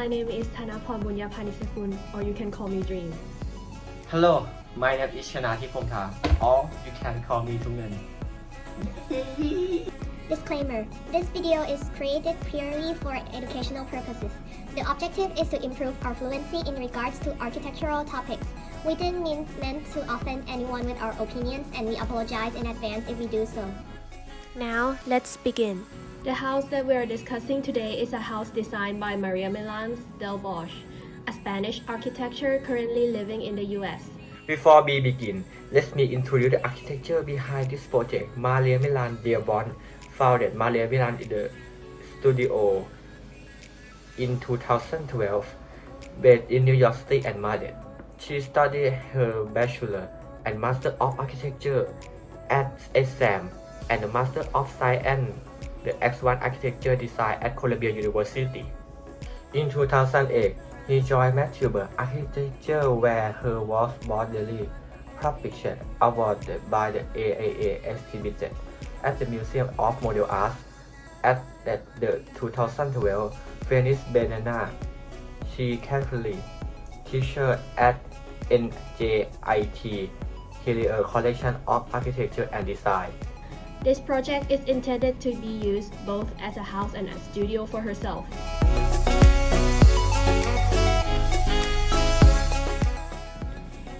my name is Thanaporn Bunyapanisekun, or you can call me Dream. Hello, my name is Shanati Pomta, or you can call me Tungan. Disclaimer This video is created purely for educational purposes. The objective is to improve our fluency in regards to architectural topics. We didn't mean meant to offend anyone with our opinions, and we apologize in advance if we do so. Now, let's begin. The house that we are discussing today is a house designed by Maria Milans del Bosch, a Spanish architecture currently living in the US. Before we begin, let me introduce the architecture behind this project. Maria Milan Dearborn founded Maria Milan in the studio in 2012, based in New York City and Madrid. She studied her Bachelor and Master of Architecture at ESAM and the Master of Science the X1 Architecture Design at Columbia University. In 2008, he joined Matthew Architecture where her was bodily published awarded by the AAA exhibited at the Museum of Model Arts at the 2012 Venice Biennale. She currently teacher at NJIT Career Collection of Architecture and Design. This project is intended to be used both as a house and a studio for herself.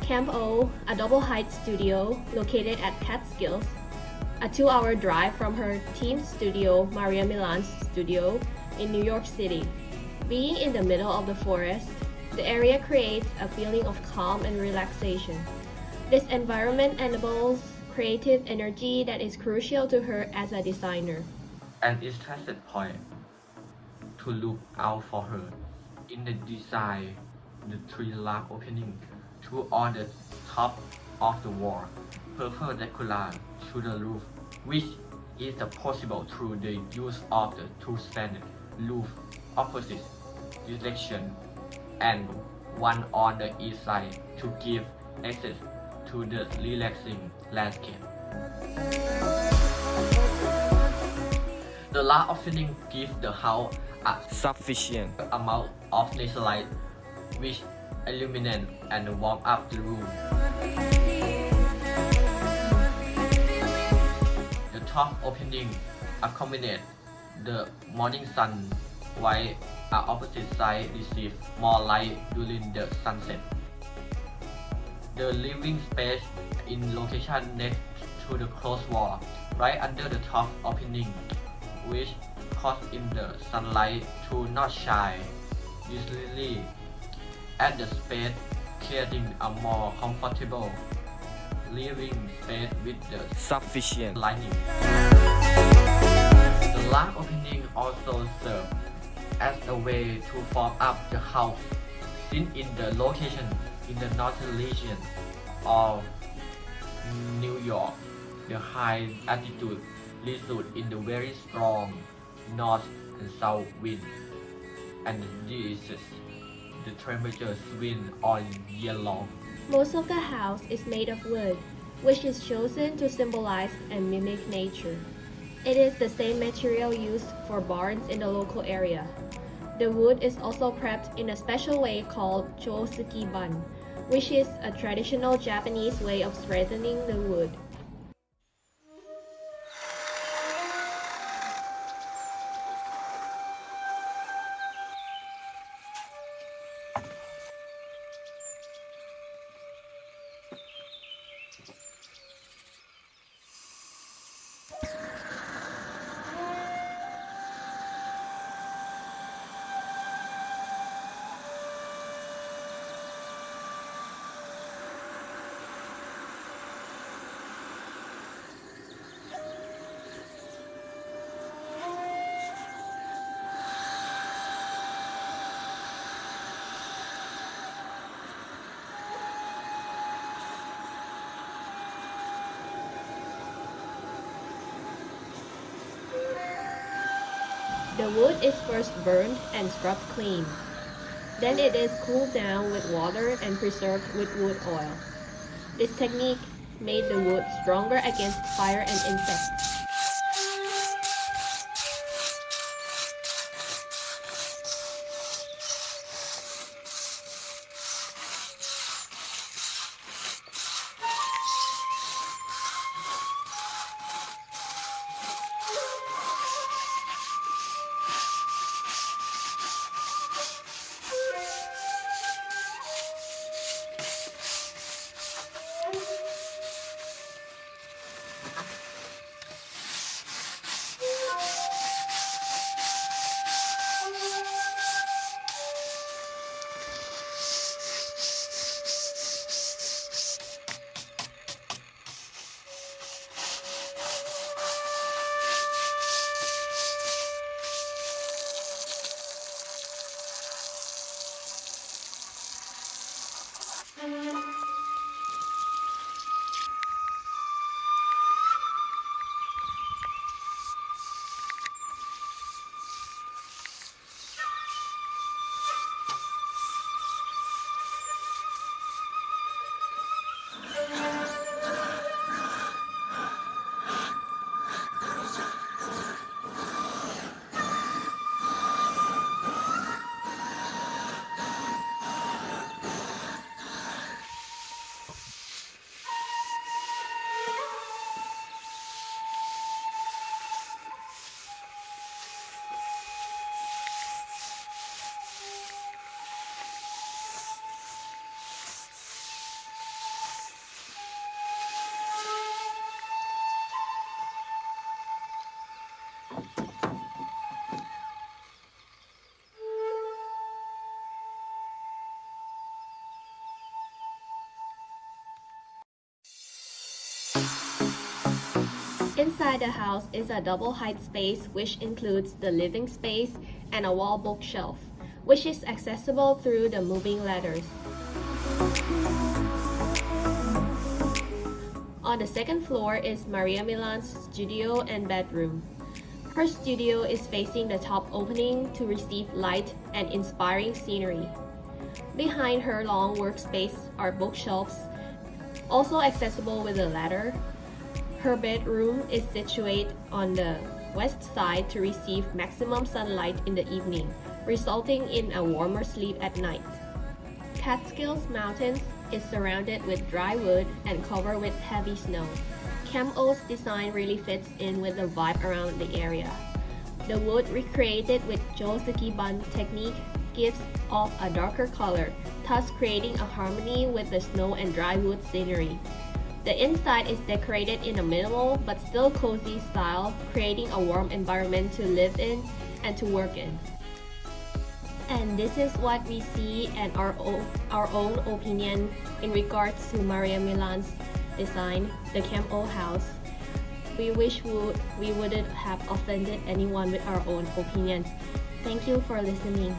Camp O, a double height studio located at Catskills, a two hour drive from her team studio, Maria Milan's studio, in New York City. Being in the middle of the forest, the area creates a feeling of calm and relaxation. This environment enables creative energy that is crucial to her as a designer. an interested point to look out for her. In the design, the three large opening to on the top of the wall, perpendicular to the roof, which is possible through the use of the two standard roof opposite direction and one on the east side to give access to the relaxing landscape. The large opening gives the house a sufficient amount of natural light, which illuminate and warm up the room. The top opening accommodate the morning sun, while a opposite side receives more light during the sunset. The living space in location next to the closed wall, right under the top opening, which cause in the sunlight to not shine usually at the space, creating a more comfortable living space with the sufficient. lighting. The large opening also serve as a way to form up the house, since in the location in the northern region of New York, the high altitude result in the very strong north and south wind, and this is the temperature swing all year long. Most of the house is made of wood, which is chosen to symbolize and mimic nature. It is the same material used for barns in the local area. The wood is also prepped in a special way called chosuki ban, which is a traditional Japanese way of strengthening the wood. The wood is first burned and scrubbed clean. Then it is cooled down with water and preserved with wood oil. This technique made the wood stronger against fire and insects. Inside the house is a double height space which includes the living space and a wall bookshelf, which is accessible through the moving ladders. On the second floor is Maria Milan's studio and bedroom. Her studio is facing the top opening to receive light and inspiring scenery. Behind her long workspace are bookshelves, also accessible with a ladder. Her bedroom is situated on the west side to receive maximum sunlight in the evening, resulting in a warmer sleep at night. Catskills Mountains is surrounded with dry wood and covered with heavy snow. Camp O's design really fits in with the vibe around the area. The wood recreated with Josuke Bun technique gives off a darker color, thus creating a harmony with the snow and dry wood scenery. The inside is decorated in a minimal but still cozy style, creating a warm environment to live in and to work in. And this is what we see and our own, our own opinion in regards to Maria Milan's design, the Camp O house. We wish would, we wouldn't have offended anyone with our own opinions. Thank you for listening.